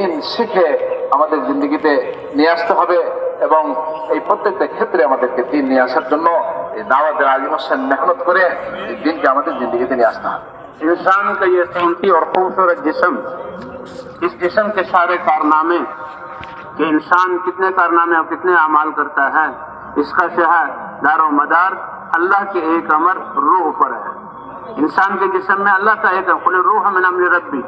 দিন শিখে আমাদের জিন্দগিতে নিয়ে আসতে হবে এবং এই প্রত্যেকটা دین আমাদেরকে দিন নিয়ে دعوت জন্য এই দাওয়াতের আলিম হোসেন মেহনত করে এই দিনকে আমাদের জিন্দগিতে انسان کا یہ سنتی اور خوبصورت جسم اس جسم کے سارے کارنامے کہ انسان کتنے کارنامے اور کتنے اعمال کرتا ہے اس کا شہر دار و مدار اللہ کے ایک امر روح پر ہے انسان کے جسم میں اللہ کا ایک قل روح من امر ربی۔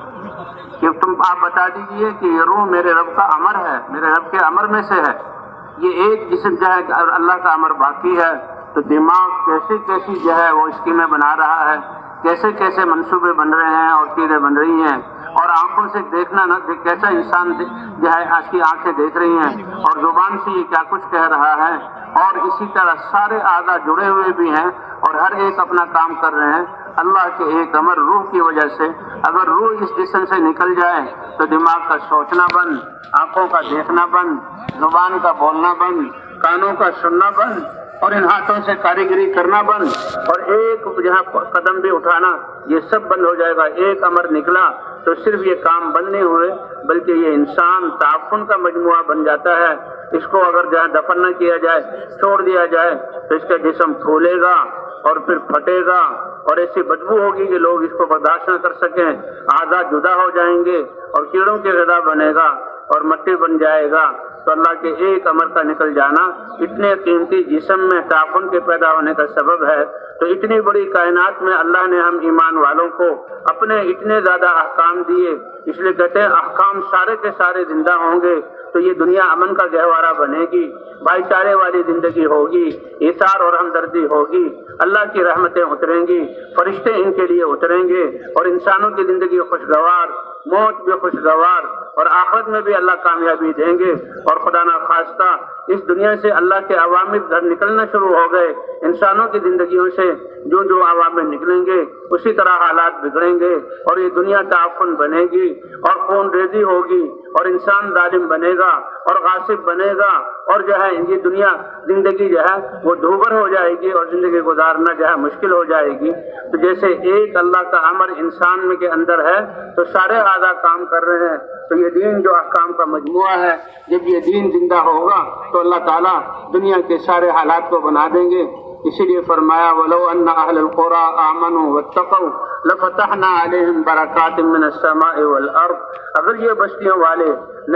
کہ تم آپ بتا دیجیے کہ یہ روح میرے رب کا امر ہے، میرے رب کے امر میں سے ہے۔ یہ ایک جسم جو ہے اللہ کا امر باقی ہے۔ تو دماغ کیسی کیسی جو ہے وہ اسکیمیں بنا رہا ہے۔ کیسے کیسے منصوبے بن رہے ہیں اور چیزیں بن رہی ہیں۔ اور آنکھوں سے دیکھنا نہ کیسا انسان جو ہے آج کی آنکھیں دیکھ رہی ہیں اور زبان سے یہ کیا کچھ کہہ رہا ہے اور اسی طرح سارے آگاہ جڑے ہوئے بھی ہیں اور ہر ایک اپنا کام کر رہے ہیں۔ اللہ کے ایک امر روح کی وجہ سے اگر روح اس جسم سے نکل جائے تو دماغ کا سوچنا بند، آنکھوں کا دیکھنا بند، زبان کا بولنا بند، کانوں کا سننا بند اور ان ہاتھوں سے کاریگری کرنا بند اور ایک جہاں قدم بھی اٹھانا، یہ سب بند ہو جائے گا۔ ایک امر نکلا تو صرف یہ کام بند نہیں ہوئے، بلکہ یہ انسان تعفن کا مجموعہ بن جاتا ہے۔ اس کو اگر جہاں دفن نہ کیا جائے چھوڑ دیا جائے، تو اس کا جسم پھولے گا اور پھر پھٹے گا۔ اور ایسی بدبو ہوگی کہ لوگ اس کو برداشت نہ کر سکیں۔ آدھا جدا ہو جائیں گے اور کیڑوں کی غذا بنے گا اور مٹی بن جائے گا۔ تو اللہ کے ایک عمر کا نکل جانا اتنے قیمتی جسم میں تعاون کے پیدا ہونے کا سبب ہے۔ تو اتنی بڑی کائنات میں اللہ نے ہم ایمان والوں کو اپنے اتنے زیادہ احکام دیے، اس لیے کہتے ہیں احکام سارے کے سارے زندہ ہوں گے۔ تو یہ دنیا امن کا گہوارہ بنے گی، بھائی چارے والی زندگی ہوگی اثار اور ہمدردی ہوگی۔ اللہ کی رحمتیں اتریں گی، فرشتے ان کے لیے اتریں گے اور انسانوں کی زندگی خوشگوار موت بھی خوشگوار اور آخرت میں بھی اللہ کامیابی دیں گے اور خدا نخواستہ اس دنیا سے اللہ کے عوامل گھر نکلنا شروع ہو گئے۔ انسانوں کی زندگیوں سے جو جو عوامل نکلیں گے، اسی طرح حالات بگڑیں گے اور یہ دنیا تعفن بنے گی اور خون ریزی ہوگی اور انسان ظالم بنے گا اور غاصب بنے گا اور جو ہے یہ دنیا زندگی جو ہے وہ دوبر ہو جائے گی اور زندگی گزارنا جو ہے مشکل ہو جائے گی۔ تو جیسے ایک اللہ کا امر انسان میں کے اندر ہے، تو سارے تازہ کام کر رہے ہیں۔ تو یہ دین جو احکام کا مجموعہ ہے، جب یہ دین زندہ ہوگا تو اللہ تعالیٰ دنیا کے سارے حالات کو بنا دیں گے۔ اسی لیے فرمایا، ولو ان اہل القرا القرى امنوا واتقوا لفتحنا عليهم برکات من السماء والارض اگر یہ بستیوں والے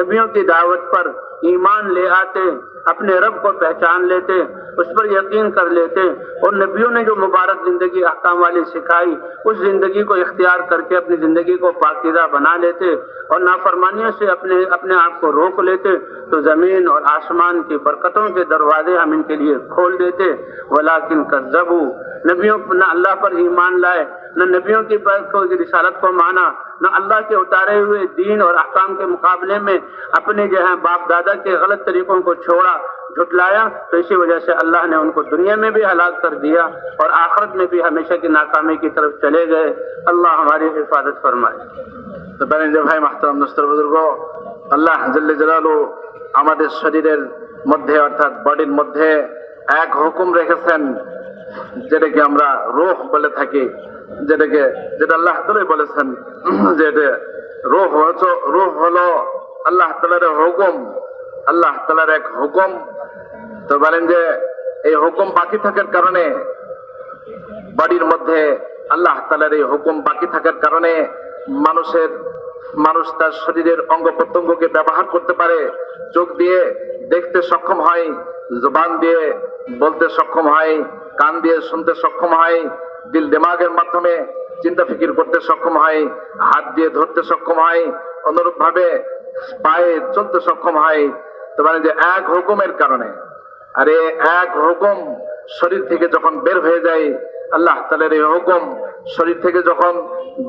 نبیوں کی دعوت پر ایمان لے آتے اپنے رب کو پہچان لیتے، اس پر یقین کر لیتے۔ اور نبیوں نے جو مبارک زندگی احکام والی سکھائی، اس زندگی کو اختیار کر کے اپنی زندگی کو پاکیزہ بنا لیتے اور نافرمانیوں سے اپنے اپنے آپ کو روک لیتے، تو زمین اور آسمان کی برکتوں کے دروازے ہم ان کے لیے کھول دیتے۔ ولاکن کذبو نبیوں نہ اللہ پر ایمان لائے۔ نہ نبیوں کی بات کو رسالت کو مانا، نہ اللہ کے اتارے ہوئے دین اور احکام کے مقابلے میں اپنے جو ہے باپ دادا کے غلط طریقوں کو چھوڑا، جھٹلایا، تو اسی وجہ سے اللہ نے ان کو دنیا میں بھی ہلاک کر دیا اور آخرت میں بھی ہمیشہ کی ناکامی کی طرف چلے گئے۔ اللہ ہماری حفاظت فرمائے۔ تو بہن بھائی، محترم دستر بزرگو আল্লাহ جلالو ہمارے شریر مدھے অর্থাৎ বডির مدھے، ایک حکم রেখেছেন যেটাকে আমরা রোহ বলে থাকি, যেটাকে, যেটা আল্লাহ বলেছেন যে রোহ হচ্ছে রোহ হলো আল্লাহ তালার হুকুম, আল্লাহ তালার এক হুকুম। তো বলেন যে এই হুকুম বাকি থাকার কারণে, বাড়ির মধ্যে আল্লাহ তালার এই হুকুম বাকি থাকার কারণে মানুষের, মানুষ তার শরীরের অঙ্গ প্রত্যঙ্গকে ব্যবহার করতে পারে, চোখ দিয়ে দেখতে সক্ষম হয়। জবান দিয়ে বলতে সক্ষম হয়, কান দিয়ে শুনতে সক্ষম হয়, দিল দিমাগের মাধ্যমে চিন্তা ফিকির করতে সক্ষম হয়, হাত দিয়ে ধরতে সক্ষম হয় অনুরূপ ভাবে পায়ে চলতে সক্ষম হয়। তো মানে যে এক হুকুমের কারণে। আর এক হুকুম শরীর থেকে যখন বের হয়ে যায়, আল্লাহ তালের এই হুকুম শরীর থেকে যখন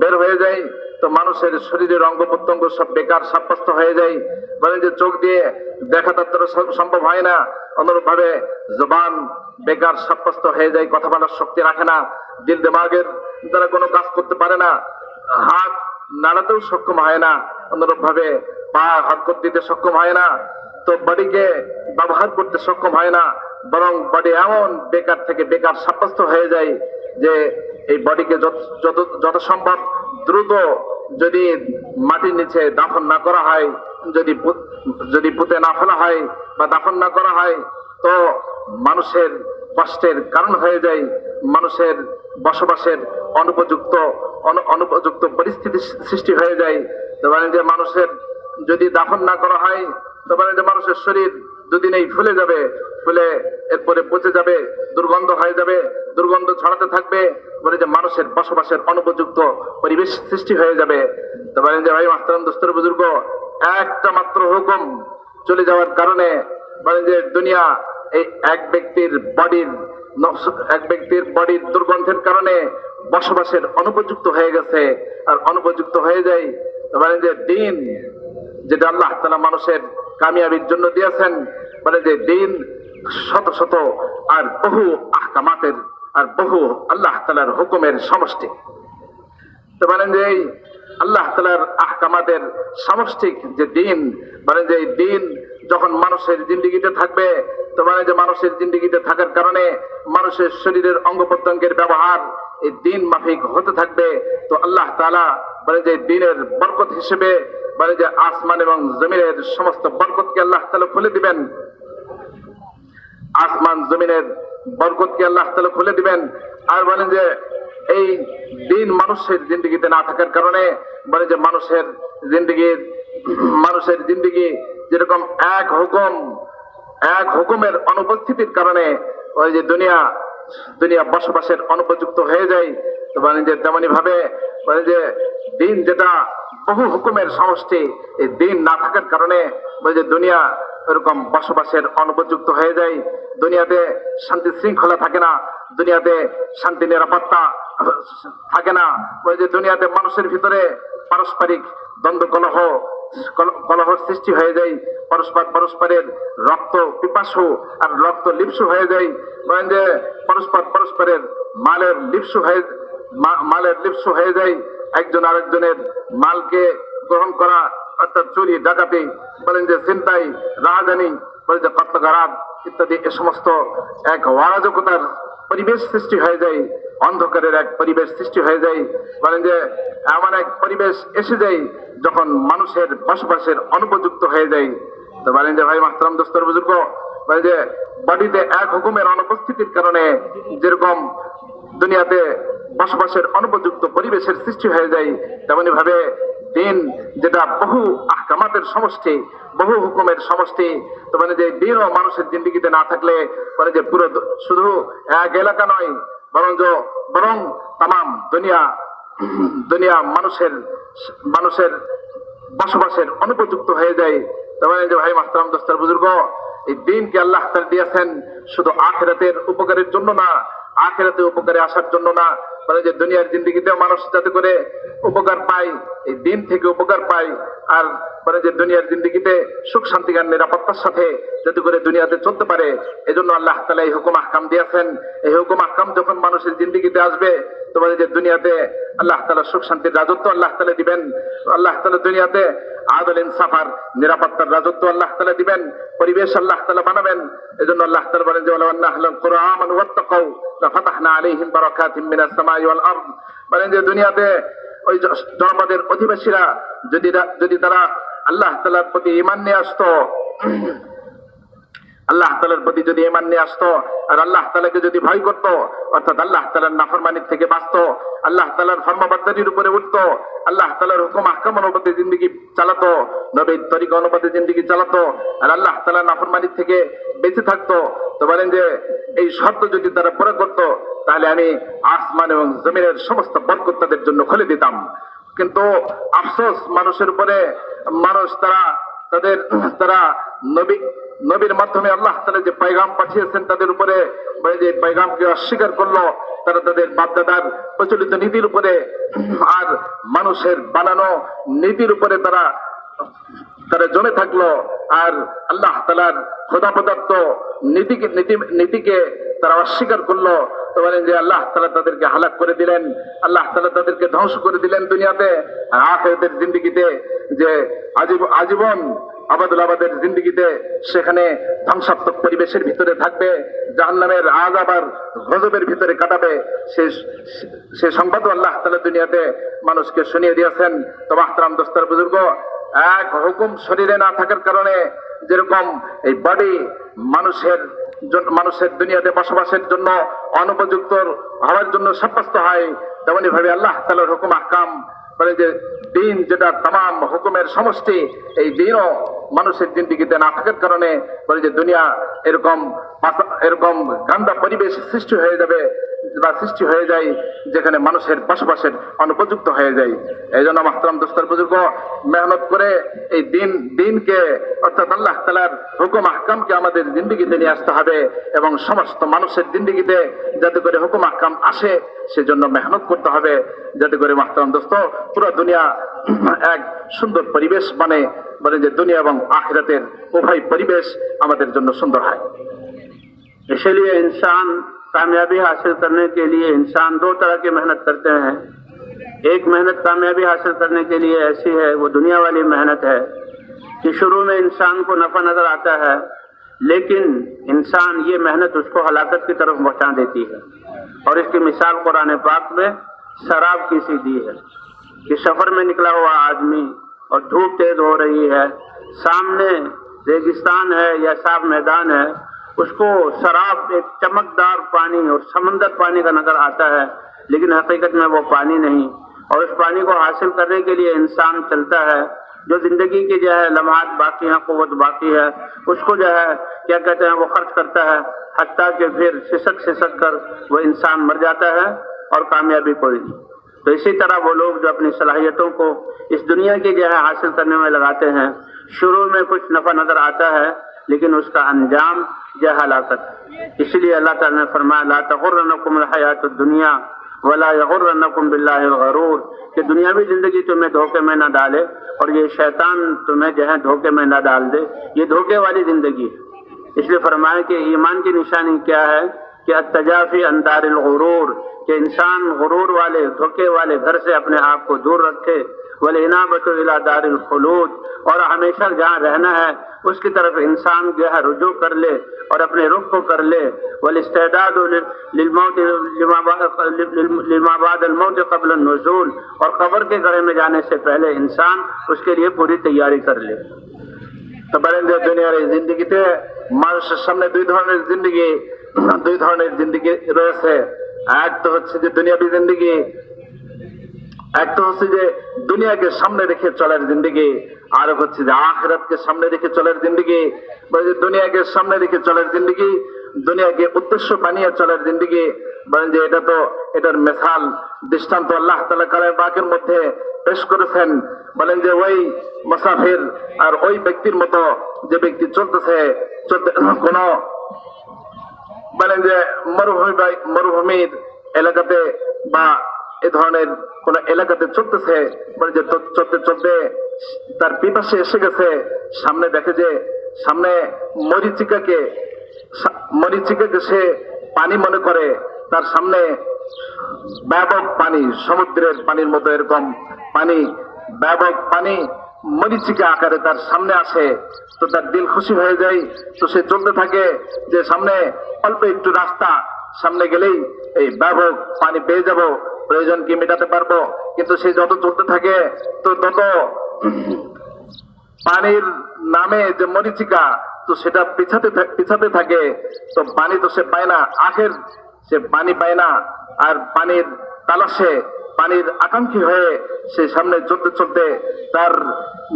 বের হয়ে যায় তো মানুষের শরীরের অঙ্গ প্রত্যঙ্গ সব বেকার, সাব্যস্ত হয়ে যায়। বলেন যে চোখ দিয়ে দেখা তার সম্ভব হয় না। অনুরূপ ভাবে জবান বেকার, সাব্যস্ত হয়ে যায়, কথা বলার শক্তি রাখে না। দিল দিমাগের দ্বারা কোনো কাজ করতে পারে না। হাত নাড়াতেও সক্ষম হয় না। অনুরূপ ভাবে পা হাত করতে দিতে সক্ষম হয় না। তো বডিকে ব্যবহার করতে সক্ষম হয় না। বরং বডি এমন বেকার থেকে বেকার, সাব্যস্ত হয়ে যায় যে এই বডিকে যত যত যত সম্ভব দ্রুত যদি মাটির নিচে দাফন না করা হয়, যদি যদি পুঁতে না ফেলা হয় বা দাফন না করা হয়, তো মানুষের কষ্টের কারণ হয়ে যায়। মানুষের বসবাসের অনুপযুক্ত, অনু- অনুপযুক্ত পরিস্থিতি সৃষ্টি হয়ে যায়। মানে যে মানুষের যদি দাফন না করা হয়, তো মানে যে মানুষের শরীর দুদিনেই ফুলে যাবে, ফুলে এরপরে পচে যাবে, দুর্গন্ধ হয়ে যাবে, দুর্গন্ধ ছড়াতে থাকবে। বলে যে মানুষের বসবাসের অনুপযুক্ত পরিবেশ সৃষ্টি হয়ে যাবে। তো বলেন যে, ভাই মাস্তারাম দোস্তর বুজুর্গ, একটা মাত্র হুকুম চলে যাওয়ার কারণে বলেন যে, দুনিয়া এই এক ব্যক্তির বডির এক ব্যক্তির বডির দুর্গন্ধের কারণে বসবাসের অনুপযুক্ত হয়ে গেছে। আর অনুপযুক্ত হয়ে যায় বলেন যে, দিন যেটা আল্লাহ তালা মানুষের কামিয়াবির জন্য দিয়েছেন মানে যে, দিন শত শত আর বহু আহকামাতের আর বহু আল্লাহ তালার হুকুমের সমষ্টি। তো বলেন যে এই আল্লাহ তালার আহকামাতের সমষ্টিক যে দিন মানে যে এই দিন যখন মানুষের জিন্দিগিতে থাকবে, তো মানে যে মানুষের জিন্দিগিতে থাকার কারণে মানুষের শরীরের অঙ্গ প্রত্যঙ্গের ব্যবহার এই দিন মাফিক হতে থাকবে। তো আল্লাহ তালা মানে যে দিনের বরকত হিসেবে মানে যে আসমান এবং জমিনের সমস্ত বরকতকে আল্লাহ তালা খুলে দিবেন। আসমান, জমিনের বরকতকে আল্লাহ তালা খুলে দিবেন? আর বলেন যে, এই দিন মানুষের জিন্দগিতে না থাকার কারণে বলে যে মানুষের জিন্দগির মানুষের জিন্দগি যেরকম এক হুকুম, এক হুকুমের অনুপস্থিতির কারণে ওই যে দুনিয়া দুনিয়া বসবাসের অনুপযুক্ত হয়ে যায়। তো বলেন যে তেমনি ভাবে বলে যে দিন যেটা বহু হুকুমের সমষ্টি, এই দিন না থাকার কারণে বলে যে দুনিয়া এরকম বসবাসের অনুপযুক্ত হয়ে যায়। দুনিয়াতে শান্তি শৃঙ্খলা থাকে না, দুনিয়াতে শান্তি নিরাপত্তা থাকে না। ওই যে দুনিয়াতে মানুষের ভিতরে পারস্পরিক দ্বন্দ্ব কলহ কল- কলহর সৃষ্টি হয়ে যায়। পরস্পর, পরস্পরের রক্ত পিপাসু আর রক্ত লিপসু হয়ে যায়। যে পরস্পর, পরস্পরের মালের লিপসু হয়ে মালের লিপসু হয়ে যায়। একজন আরেকজনের মালকে গ্রহণ করা অর্থাৎ চুরি, ডাকাতি, বলেন যে চিন্তাই রাহাজানি, বলেন যে কত্তগারাত ইত্যাদি এ সমস্ত এক অরাজকতার পরিবেশ সৃষ্টি হয়ে যায়, অন্ধকারের এক পরিবেশ সৃষ্টি হয়ে যায়। বলেন যে এমন এক পরিবেশ এসে যায় যখন মানুষের বসবাসের অনুপযুক্ত হয়ে যায়। তো বলেন যে ভাই মাহতারাম দোস্তর বুজুর্গ, বলেন যে বডিতে এক হুকুমের অনুপস্থিতির কারণে যেরকম দুনিয়াতে বসবাসের অনুপযুক্ত পরিবেশের সৃষ্টি হয়ে যায় তেমনি ভাবে দিন যেটা বহু আহকামাতের সমষ্টি, বহু হুকুমের সমষ্টি। তো মানে যে দিনও মানুষের জিন্দিগিতে না থাকলে মানে যে পুরো শুধু এক এলাকা নয় বরং বরং তাম দুনিয়া দুনিয়া মানুষের মানুষের বসবাসের অনুপযুক্ত হয়ে যায়। তবে যে ভাই মাস্তারাম দোস্তার বুজুর্গ, এই দিনকে আল্লাহ দিয়েছেন শুধু আখেরাতের উপকারের জন্য না, আখেরাতে উপকারে আসার জন্য না। মানে যে দুনিয়ার জিন্দগিতেও মানুষ যাতে করে উপকার পায়, এই দিন থেকে উপকার পায়, আর মানে যে দুনিয়ার জিন্দগিতে সুখ, শান্তি আর নিরাপত্তার সাথে যাতে করে দুনিয়াতে চলতে পারে, এজন্য আল্লাহ তালা এই হুকুম আহকাম দিয়েছেন। এই হুকুম আহকাম যখন মানুষের জিন্দগিতে আসবে তোমার যে দুনিয়াতে আল্লাহ তালা সুখ, শান্তির রাজত্ব আল্লাহ তালা দিবেন। আল্লাহ তালা দুনিয়াতে আদল ইনসাফার নিরাপত্তার রাজত্ব আল্লাহ তালা দিবেন। পরিবেশ আল্লাহ তালা বানাবেন। এজন্য আল্লাহ তালা বলেন যে আহলাল কুরআন ওয়াত্তাকাউ, লাফাতাহনা আলাইহিম বারাকাতিম মিনাস বলেন যে দুনিয়াতে ওই জনপদের অধিবাসীরা যদি যদি তারা আল্লাহ তালার প্রতি ইমান নিয়ে আসতো আল্লাহ তালার প্রতি যদি ইমান নিয়ে আসতো, আর আল্লাহ তালাকে যদি ভয় করতো, অর্থাৎ আল্লাহ তালার নাফরমানির থেকে বাঁচতো, আল্লাহ তালার ফর্মবাদ্দারির উপরে উঠতো, আল্লাহ তালার হুকুম আহকাম অনুপাতে জিন্দিগি চালাতো, নবীর তরিকা অনুপাতে জিন্দিগি চালাতো, আর আল্লাহ তালার নাফরমানির থেকে বেঁচে থাকতো, তো বলেন যে, এই শর্ত যদি তারা পুরো করতো, তাহলে আমি আসমান এবং জমিনের সমস্ত বরকত তাদের জন্য খুলে দিতাম। কিন্তু আফসোস, মানুষের উপরে মানুষ তারা, তাদের, তারা নবী নবীর মাধ্যমে আল্লাহ তালা যে পাইগাম পাঠিয়েছেন তাদের উপরে যে পাইগামকে অস্বীকার করল, তারা তাদের বাপদাদার প্রচলিত নীতির উপরে আর মানুষের বানানো নীতির উপরে তারা তারা জমে থাকল। আর আল্লাহ তালার খোদা পদার্থ নীতিকে, নীতি, নীতিকে তারা অস্বীকার করল। তো বলেন যে আল্লাহ তালা তাদেরকে হালাক করে দিলেন, আল্লাহ তালা তাদেরকে ধ্বংস করে দিলেন দুনিয়াতে, আর জিন্দিগিতে যে আজীব, আজীবন আবাদুল আবাদের জিন্দগিতে সেখানে ধ্বংসাত্মক পরিবেশের ভিতরে থাকবে, জাহান্নামের আজ আবার গজবের ভিতরে কাটাবে। সে সে সংবাদও আল্লাহ তালা দুনিয়াতে মানুষকে শুনিয়ে দিয়েছেন। তো মাহতারাম দোস্তার বুজুর্গ, এক হুকুম শরীরে না থাকার কারণে যেরকম এই বডি মানুষের মানুষের দুনিয়াতে বসবাসের জন্য অনুপযুক্ত হওয়ার জন্য সাব্যস্ত হয়, তেমনি ভাবে আল্লাহ তালার হুকুম আহকাম বলে যে দিন যেটা তাম হুকুমের সমষ্টি, এই দিনও মানুষের জিন্দিগিতে না থাকার কারণে বলে যে দুনিয়া এরকম এরকম গান্দা পরিবেশ সৃষ্টি হয়ে যাবে বা সৃষ্টি হয়ে যায় যেখানে মানুষের বসবাসের অনুপযুক্ত হয়ে যায়। এই জন্য মাহতারাম দোস্তার বুজুর্গ, মেহনত করে এই দিন, দিনকে অর্থাৎ আল্লাহ তালার হুকুম, আহকামকে আমাদের জিন্দিগিতে নিয়ে আসতে হবে এবং সমস্ত মানুষের জিন্দিগিতে যাতে করে হুকুম, আহকাম আসে, সেজন্য মেহনত করতে হবে। যাতে করে মাহতারাম দোস্ত, পুরো দুনিয়া এক সুন্দর পরিবেশ মানে বলেন যে দুনিয়া এবং আখরাতের উভয় পরিবেশ আমাদের জন্য সুন্দর হয়। اسی لیے انسان کامیابی حاصل کرنے کے لیے انسان دو طرح کی محنت کرتے ہیں ایک محنت کامیابی حاصل کرنے کے لیے ایسی ہے وہ دنیا والی محنت ہے کہ شروع میں انسان کو نفع نظر آتا ہے، لیکن انسان یہ محنت اس کو ہلاکت کی طرف پہنچا دیتی ہے۔ اور اس کی مثال قرآن پاک میں شراب کی سی دی ہے۔ کہ سفر میں نکلا ہوا آدمی اور دھوپ تیز ہو رہی ہے۔ سامنے ریگستان ہے یا صاف میدان ہے، اس کو شراب ایک چمکدار پانی اور سمندر پانی کا نظر آتا ہے، لیکن حقیقت میں وہ پانی نہیں۔ اور اس پانی کو حاصل کرنے کے لیے انسان چلتا ہے۔ جو زندگی کے جو ہے لمحات باقی ہیں، قوت باقی ہے، اس کو جو ہے، کیا کہتے ہیں، وہ خرچ کرتا ہے۔ حتیٰ کہ پھر سسک سسک کر وہ انسان مر جاتا ہے اور کامیابی کوئی نہیں۔ تو اسی طرح وہ لوگ جو اپنی صلاحیتوں کو اس دنیا کی جو ہے حاصل کرنے میں لگاتے ہیں، شروع میں کچھ نفع نظر آتا ہے، لیکن اس کا انجام جو ہلاکت۔ ہے اس لیے اللہ تعالیٰ نے فرمایا، لا تغرنکم الحیات الدنیا ولا یغرنکم باللہ الغرور۔ کہ دنیاوی زندگی تمہیں دھوکے میں نہ ڈالے اور یہ شیطان تمہیں جو ہے دھوکے میں نہ ڈال دے۔ یہ دھوکے والی زندگی ہے۔ اس لیے فرمایا کہ ایمان کی نشانی کیا ہے؟ کہ التجافی اندار الغرور۔ کہ انسان غرور والے، دھوکے والے گھر سے اپنے آپ کو دور رکھے۔ ولینابت الا دار الخلود۔ اور ہمیشہ جہاں رہنا ہے، اس کی طرف انسان جو ہے رجوع کر لے اور اپنے رخ کو کر لے۔ والاستعداد للموت لما الموت قبل النزول۔ اور قبر کے گڑھے میں جانے سے پہلے انسان اس کے لیے پوری تیاری کر لے۔ برند دنیار زندگی تے سامنے دو دھرنے زندگی، دو دھرنے زندگی জিন্দগি রয়েছে এক তো হচ্ছে যে দুনিয়াবি জিন্দিগি, এক তো হচ্ছে যে দুনিয়াকে সামনে রেখে চলার জিন্দিগি, আর হচ্ছে যে আখরাতকে সামনে রেখে চলার জিন্দিগি, বা যে দুনিয়াকে সামনে রেখে চলার জিন্দিগি, দুনিয়াকে উদ্দেশ্য বানিয়ে চলার জিন্দিগি বলেন যে এটা তো এটার মেসাল দৃষ্টান্ত আল্লাহ তালা কালের বাকের মধ্যে পেশ করেছেন। বলেন যে ওই মুসাফির আর ওই ব্যক্তির মতো যে ব্যক্তি চলতেছে, চলতে কোনো বলেন যে মরুভূমি বা মরুভূমির এলাকাতে বা এ ধরনের কোন এলাকাতে চলতেছে বলে যে তো- চলতে চলতে তার পিপাসে এসে গেছে, সামনে দেখে যে সামনে মরিচিকাকে মরিচিকাকে সে পানি মনে করে, তার সামনে ব্যাপক পানি, সমুদ্রের পানির মতো এরকম পানি, ব্যাপক পানি মরিচিকা আকারে তার সামনে আসে, তো তার দিল খুশি হয়ে যায়, তো সে চলতে থাকে যে সামনে অল্প একটু রাস্তা, সামনে গেলেই এই ব্যাপক পানি পেয়ে যাব, প্রয়োজন কি মেটাতে পারব? কিন্তু সে যত চলতে থাকে, তো তত পানির নামে যে মরিচিকা, তো সেটা পিছাতে পিছাতে থাকে, তো পানি তো সে পায় না, আখের সে পানি পায় না, আর পানির তালাশে পানির আকাঙ্ক্ষী হয়ে সে সামনে চলতে চলতে তার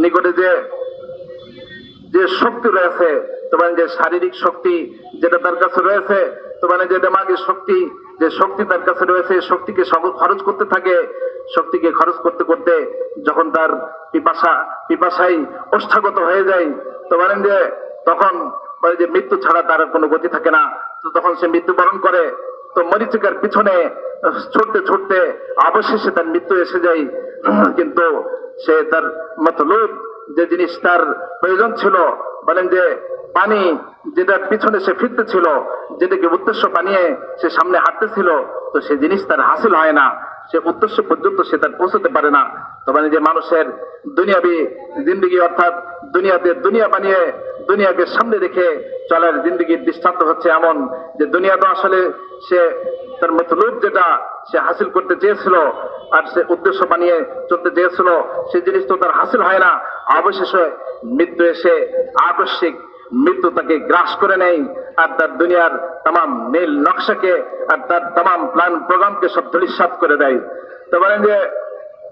নিকটে যে যে শক্তি রয়েছে, তোমার যে শারীরিক শক্তি যেটা তার কাছে রয়েছে, তোমার যে দেমাগের শক্তি, যে শক্তি তার কাছে রয়েছে শক্তিকে খরচ করতে থাকে, শক্তিকে খরচ করতে করতে যখন তার পিপাসা, পিপাসাই ওষ্ঠাগত হয়ে যায়, তো বলেন যে, তখন যে মৃত্যু ছাড়া তার কোনো গতি থাকে না। তো তখন সে মৃত্যুবরণ করে তো মরিচিকার পিছনে ছুটতে ছুটতে অবশেষে তার মৃত্যু এসে যায়। কিন্তু সে তার মতলুব যে জিনিস তার প্রয়োজন ছিল, বলেন যে পানি যেটার পিছনে সে ফিরতে ছিল যেটাকে উদ্দেশ্য বানিয়ে সে সামনে হাঁটতেছিল, তো সে জিনিস তার হাসিল হয় না। সে উদ্দেশ্য পর্যন্ত সে তার পৌঁছতে পারে না। তো মানে যে মানুষের দুনিয়াবি জিন্দগি অর্থাৎ দুনিয়াতে দুনিয়া বানিয়ে দুনিয়াকে সামনে রেখে চলার জিন্দগির দৃষ্টান্ত হচ্ছে এমন যে দুনিয়া তো আসলে সে তার মতলুব যেটা সে হাসিল করতে চেয়েছিল আর সে উদ্দেশ্য বানিয়ে চলতে চেয়েছিল, সে জিনিস তো তার হাসিল হয় না। অবশেষে মৃত্যু এসে আকস্মিক মৃত্যু তাকে গ্রাস করে নেয়। আর তার দুনিয়ার তাম নীল নকশাকে আর তার তাম প্ল্যান প্রোগ্রামকে সব ধূলিসাৎ করে দেয়। তো বলেন যে,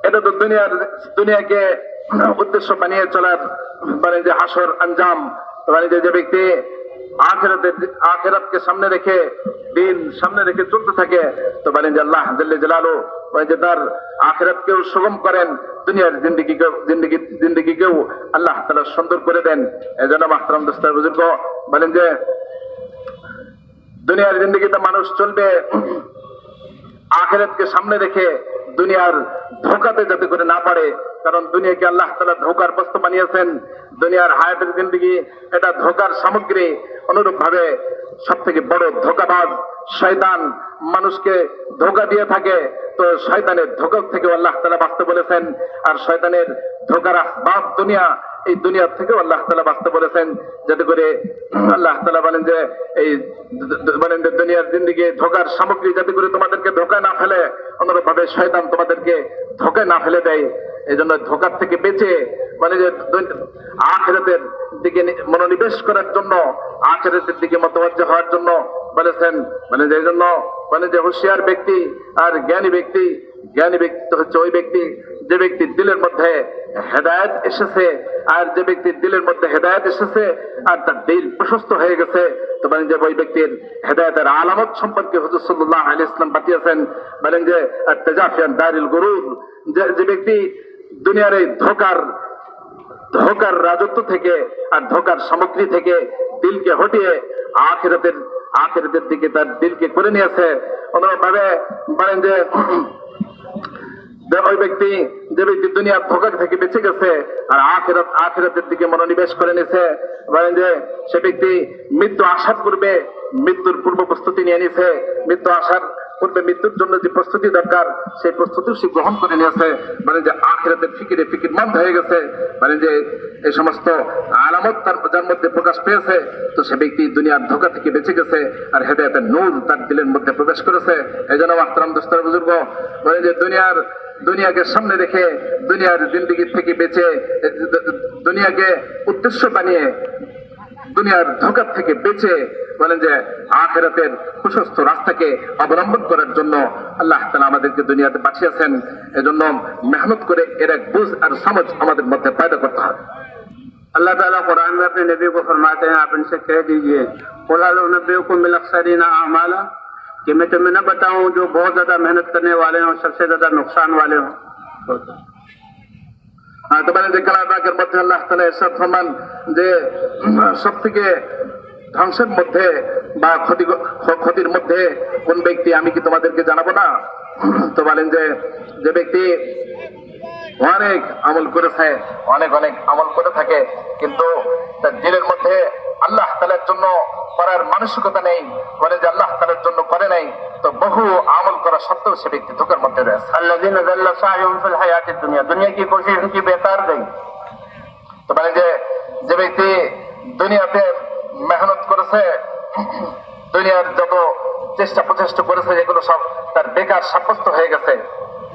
এটা তো দুনিয়ার, দুনিয়াকে উদ্দেশ্য বানিয়ে চলার মানে যে হাসর আঞ্জাম। যে ব্যক্তি আখেরাতকে সামনে রেখে, দিন সামনে রেখে চলতে থাকে, তো বলেন যে আল্লাহ যে তার আখেরাতকেও সুগম করেন, দুনিয়ার জিন্দগি, জিন্দগিকেও আল্লাহ তালা সুন্দর করে দেন। এজন্য মাহতারাম দোস্তার বুজুর্গ, বলেন যে দুনিয়ার জিন্দগিতে মানুষ চলবে, আখেরাতকে সামনে রেখে দুনিয়ার ধোকাতে যাতে করে না পারে। কারণ দুনিয়াকে আল্লাহ তালা ধোকার বস্তু বানিয়েছেন। দুনিয়ার হায়াতের জিন্দগি এটা ধোকার সামগ্রী। অনুরূপ ভাবে সব থেকে বড় ধোকাবাজ শয়তান মানুষকে ধোকা দিয়ে থাকে, তো শয়তানের ধোকা থেকে আল্লাহ তালা বাঁচতে বলেছেন। আর শয়তানের ধোকার আসবাব দুনিয়া, এই দুনিয়ার থেকে আল্লাহ তালা বাঁচতে বলেছেন। যাতে করে আল্লাহ তালা বলেন যে, এই বলেন যে দুনিয়ার জিন্দিগি ধোকার সামগ্রী যাতে করে তোমাদেরকে ধোকা না ফেলে অনুরূপ ভাবে শয়তান তোমাদেরকে ধোকায় না ফেলে দেয়। এই জন্য ধোকার থেকে বেঁচে মানে যে আখেরাতের দিকে মনোনিবেশ করার জন্য, আখেরাতের দিকে মতবাজ্য হওয়ার জন্য বলেছেন মানে যে জন্য মানে যে হুঁশিয়ার ব্যক্তি আর জ্ঞানী ব্যক্তি জ্ঞানী ব্যক্তি হচ্ছে ওই ব্যক্তি, যে ব্যক্তির দিলের মধ্যে হেদায়ত এসেছে, আর যে ব্যক্তির দিলের মধ্যে হেদায়ত এসেছে, আর তার দিল প্রশস্ত হয়ে গেছে, তো বলেন যে ওই ব্যক্তির হেদায়তের আলামত সম্পর্কে হুজুর সাল্লাহ আলী ইসলাম পাঠিয়েছেন। বলেন যে তেজাফিয়ান দারিল গরুর যে ব্যক্তি দুনিয়ার এই ধোকার ধোকার রাজত্ব থেকে আর ধোকার সামগ্রী থেকে দিলকে হটিয়ে আখেরাতের আখেরাতের দিকে তার দিলকে করে নিয়েছে। অনুরূপভাবে বলেন যে ওই ব্যক্তি, যে ব্যক্তি দুনিয়ার ধোকা থেকে বেঁচে গেছে আর আখেরাত, আখেরাতের দিকে মনোনিবেশ করে নিছে বলেন যে, সে ব্যক্তি মৃত্যু আসার পূর্বে মৃত্যুর পূর্ব প্রস্তুতি নিয়ে নিছে মৃত্যু আসার পূর্বে মৃত্যুর জন্য যে প্রস্তুতি দরকার, সেই প্রস্তুতিও সে গ্রহণ করে নিয়েছে। মানে যে, আখেরাতের ফিকিরে ফিকির মন্দ হয়ে গেছে। মানে যে এই সমস্ত আলামত তার যার মধ্যে প্রকাশ পেয়েছে, তো সে ব্যক্তি দুনিয়ার ধোকা থেকে বেঁচে গেছে আর হেদায়তের নূর তার দিলের মধ্যে প্রবেশ করেছে। এই জন্য মাহতারাম দোস্তর, বুজুর্গ, বলে যে দুনিয়ার, দুনিয়াকে সামনে রেখে দুনিয়ার জিন্দগি থেকে বেঁচে, দুনিয়াকে উদ্দেশ্য বানিয়ে দুনিয়ার ধোকার থেকে বেঁচে বলেন যে আখেরাতের প্রশস্ত রাস্তাকে অবলম্বন করার জন্য আল্লাহ তালা আমাদেরকে দুনিয়াতে বাঁচিয়েছেন এজন্য মেহনত করে এর এক বুঝ আর সমাজ আমাদের মধ্যে পয়দা করতে হবে। اللہ تعالیٰ قرآن میں اپنے نبی کو فرماتے ہیں آپ ان سے کہہ دیجیے قلال نبی کو ملکسرین اعمالا کہ میں تمہیں نہ بتاؤں جو بہت زیادہ محنت کرنے والے ہوں سب سے زیادہ نقصان والے ہوں বলেন যে কালাবাগের মধ্যে আল্লাহ তালা এরশাদ ফরমান যে সব থেকে ধ্বংসের মধ্যে বা ক্ষতি, ক্ষতির মধ্যে কোন ব্যক্তি, আমি কি তোমাদেরকে জানাব না? তো বলেন যে যে ব্যক্তি অনেক আমল করেছে অনেক অনেক আমল করে থাকে, কিন্তু তার দিনের মধ্যে আল্লাহ তালের জন্য করার মানসিকতা নেই। বলে যে আল্লাহ তালের জন্য করে নাই তো বহু আমল করা সত্ত্বেও সে ব্যক্তি ধোকার মধ্যে রয়েছে। আল্লাহ হায়াতের দুনিয়া। দুনিয়া কি করছে কি বেকার দেয় তো মানে যে যে ব্যক্তি দুনিয়াতে মেহনত করেছে দুনিয়ার যত চেষ্টা প্রচেষ্টা করেছে যেগুলো সব তার বেকার সাব্যস্ত হয়ে গেছে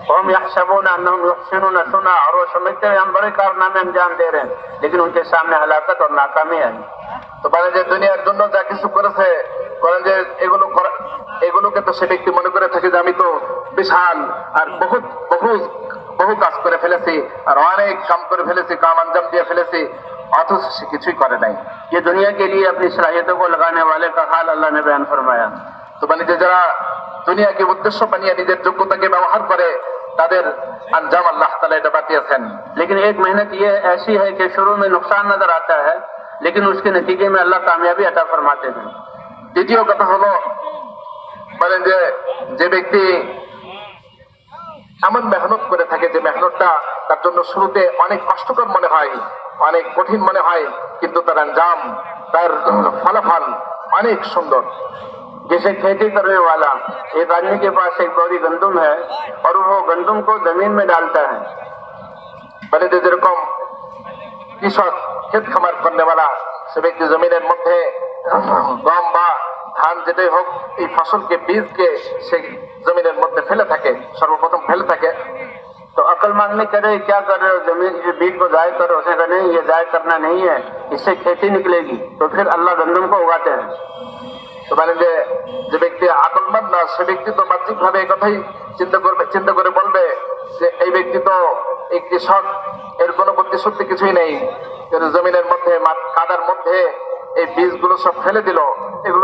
हम यहसबून अन्नहुम युहसिनून सुना और वो समझते हैं हम बड़े कारनामे अंजाम दे रहे हैं लेकिन उनके सामने हलाकत और नाकामी आई তো মানে যে দুনিয়ার জন্য যা কিছু করেছে বলেন যে এগুলো করা- এগুলোকে তো সে ব্যক্তি মনে করে থাকে যে আমি তো বিশাল আর বহু বহু বহু কাজ করে ফেলেছি আর অনেক কাম করে ফেলেছি কাম আঞ্জাম দিয়ে ফেলেছি অথচ সে কিছুই করে নাই ये दुनिया के लिए अपनी सलाहियतों को लगाने वाले का हाल अल्लाह ने बयान फरमाया তো মানে যে যারা দুনিয়াকে উদ্দেশ্য বানিয়ে নিজের যোগ্যতাকে ব্যবহার করে তাদের আঞ্জাম আল্লাহ তালা এটা বাতিয়েছেন लेकिन एक मेहनत ये ऐसी है कि शुरू में नुकसान नजर आता है लेकिन उसके नतीजे में अल्लाह कामयाबी अता फरमाते हैं দ্বিতীয় কথা হলো বলেন যে যে ব্যক্তি এমন মেহনত করে থাকে যে মেহনতটা তার জন্য শুরুতে অনেক কষ্টকর মনে হয় অনেক কঠিন মনে হয় কিন্তু তার আঞ্জাম তার ফলাফল অনেক সুন্দর جیسے کھیتی کرنے والا ایک آدمی کے پاس ایک بوری گندم ہے اور وہ گندم کو زمین میں ڈالتا ہے۔ بلے دیر کو اس وقت کھیت خمر کرنے والا سب کی زمینیں دھان جتے ہو ধান فصل کے এই کے سے সেই مدھے মধ্যে تھکے سرو সর্বপ্রথম ফেলে تھکے۔ تو عقل مند نے کرے، کیا کر رہے ہو زمین جو بیج کو ضائع کر کرو۔ اسے کہ نہیں، یہ ضائع کرنا نہیں ہے، اس سے کھیتی نکلے گی۔ تو پھر اللہ گندم کو اگاتے ہیں۔ যে ব্যক্তি আকলমান না, সে ব্যক্তি তো বাহ্যিক ভাবে কথাই চিন্তা করবে চিন্তা করে বলবে যে এই ব্যক্তি তো এই কৃষক, এর কোনো প্রতিশ্রুতি কিছুই নেই। জমিনের মধ্যে কাদার মধ্যে এই বীজগুলো সব ফেলে দিল। এগুলো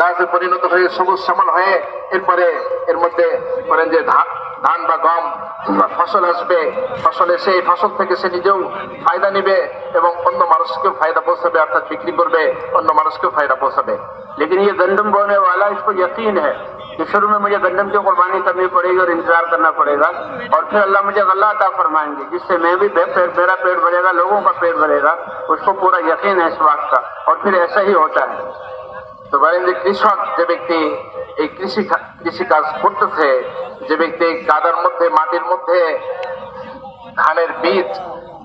গাছে পরিণত হয়ে সবুজ শ্যামল হয়ে এরপরে এর মধ্যে বলেন যে ধান বা গম বা ফসল আসবে। ফসলে সেই ফসল থেকে সে নিজেও ফায়দা নিবে এবং অন্য মানুষকে ফায়দা পৌঁছাবে، অর্থাৎ বিক্রি করবে، অন্য মানুষকে ফায়দা پہنچاتے لیکن یہ گندم بونے والا اس کو یقین ہے کہ شروع میں مجھے گندم کی قربانی کرنی پڑے گی اور انتظار کرنا پڑے گا اور پھر اللہ مجھے اللہ عطا فرمائیں گے، جس سے میں بھی میرا پیڑ بھرے گا، لوگوں کا پیڑ بھرے گا، اس کو پورا یقین ہے اس بات کا۔ اور پھر ایسا ہی ہوتا ہے۔ তো বলেন যে কৃষক, যে ব্যক্তি এই কৃষি খা- কৃষি কাজ করতেছে, যে ব্যক্তি কাদার মধ্যে, মাটির মধ্যে ধানের বীজ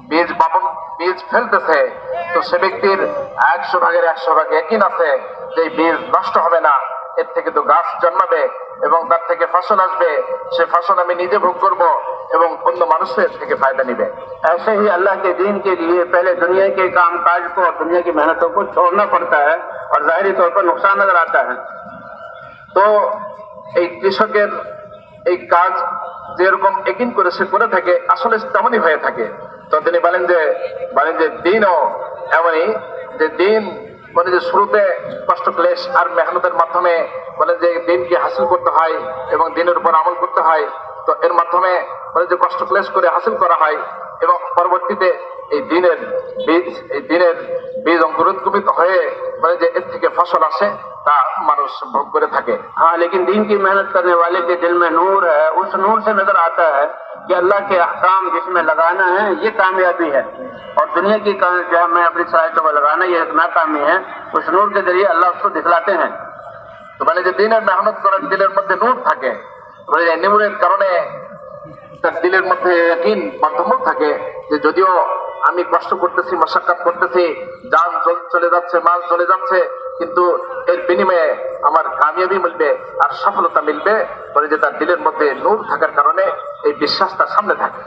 বীজ বপন, বীজ ফেলতেছে, তো সে ব্যক্তির একশো ভাগের একশো ভাগ একই আছে যে বীজ নষ্ট হবে না, এর থেকে তো গাছ জন্মাবে এবং তার থেকে ফসল আসবে, সে ফসল আমি নিজে ভোগ করব এবং অন্য মানুষের এর থেকে ফায়দা নিবে ऐसे ही अल्लाह के दीन के लिए पहले दुनिया के काम काज को और दुनिया की मेहनतों को छोड़ना पड़ता है और जाहिरी तौर पर नुकसान नजर आता है তো এই কৃষকের এই কাজ যেরকম একিন করে সে করে থাকে আসলে তেমনই হয়ে থাকে তো তিনি বলেন যে বলেন যে দিনও এমনই যে দিন মানে যে শুরুতে কষ্ট ক্লেশ আর মেহনতের মাধ্যমে বলে যে দিনকে হাসিল করতে হয় এবং দিনের উপর আমল করতে হয় তো এর মাধ্যমে যে কষ্ট ক্লেশ করে হাসিল করা হয় এবং পরবর্তীতে এই দিনের বীজ، এই দিনের বীজ অঙ্কুরোদ্গমিত হয়ে মানে যে এর থেকে ফসল আসে، তা মানুষ ভোগ করে থাকে। হ্যাঁ لیکن دین کی محنت کرنے والے کے دل میں نور ہے، اس نور سے نظر آتا ہے کہ اللہ کے احکام جس میں لگانا ہے، یہ کامیابی ہے۔ اور دنیا کی جو میں اپنی صلاحیتوں کو لگانا، یہ ایک ناکامی ہے۔ اس نور کے ذریعے اللہ اس کو دکھلاتے ہیں۔ تو بھلے جو دین محنت کر دلের মধ্যে নূর থাকে নূরের কারণে তার দিলের মধ্যে একদিন মাধ্যমক থাকে যে যদিও আমি কষ্ট করতেছি, মশাক্কাত করতেছি, যান চলে যাচ্ছে, মাল চলে যাচ্ছে, কিন্তু এর বিনিময়ে আমার কামিয়াবি মিলবে আর সফলতা মিলবে। বলে যে তার দিলের মধ্যে নূর থাকার কারণে এই বিশ্বাস তার সামনে থাকে।